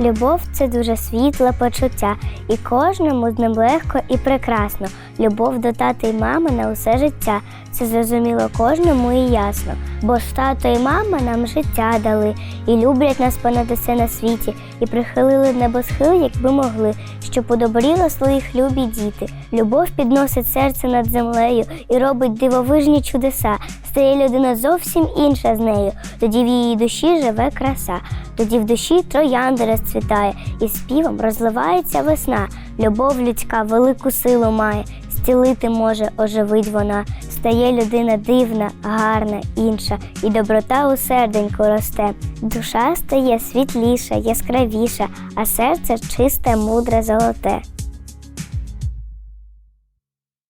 Любов це дуже світле почуття, і кожному з ним легко і прекрасно. Любов до тата і мами на усе життя. Це зрозуміло кожному і ясно. Бо ж тато і мама нам життя дали, і люблять нас понад усе на світі, і прихилили небосхил, якби могли, щоб подобріло своїх любі діти. Любов підносить серце над землею і робить дивовижні чудеса. Стає людина зовсім інша з нею. Тоді в її душі живе краса. Тоді в душі троянда розцвітає, і співом розливається весна. Любов людська велику силу має, зцілити може, оживить вона. Стає людина дивна, гарна, інша, і доброта у серденьку росте. Душа стає світліша, яскравіша, а серце чисте, мудре, золоте.